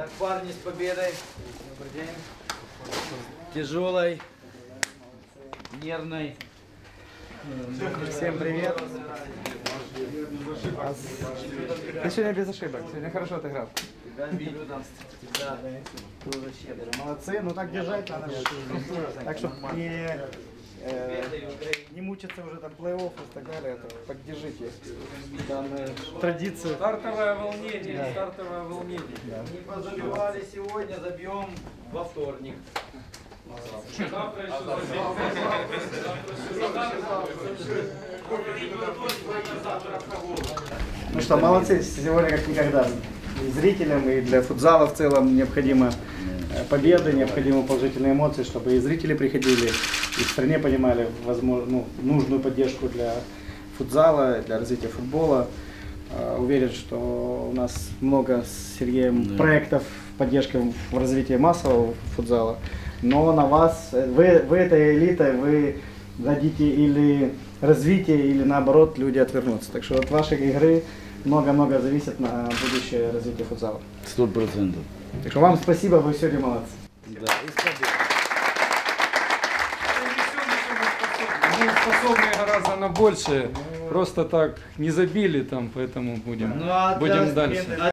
Так, парни, с победой. Добрый день. Тяжелой, нервной. Всем привет. Ты сегодня без ошибок, сегодня хорошо отыграл. Молодцы, ну так держать надо. Так что не, мучиться уже там плей-офф и так далее, это поддержите данную традицию. Стартовое волнение, стартовое волнение. Не позабивали сегодня, забьем во вторник. Завтра еще Ну что, молодцы, сегодня как никогда. И зрителям, и для футзала в целом необходимо победы, необходимы положительные эмоции, чтобы и зрители приходили, и в стране понимали возможно, ну, нужную поддержку для футзала, для развития футбола. Э, Уверен, что у нас много с Сергеем проектов поддержки в развитии массового футзала. Но на вас, э, вы, вы этой элитой, вы дадите или развитие, или наоборот люди отвернутся. Так что от вашей игры много-много зависит на будущее развитие футзала. Сто процентов. Так что вам спасибо, вы сегодня молодцы. Да, и с победой. Мы способны гораздо на большее. Просто так не забили там, поэтому будем, Ну, а будем дальше.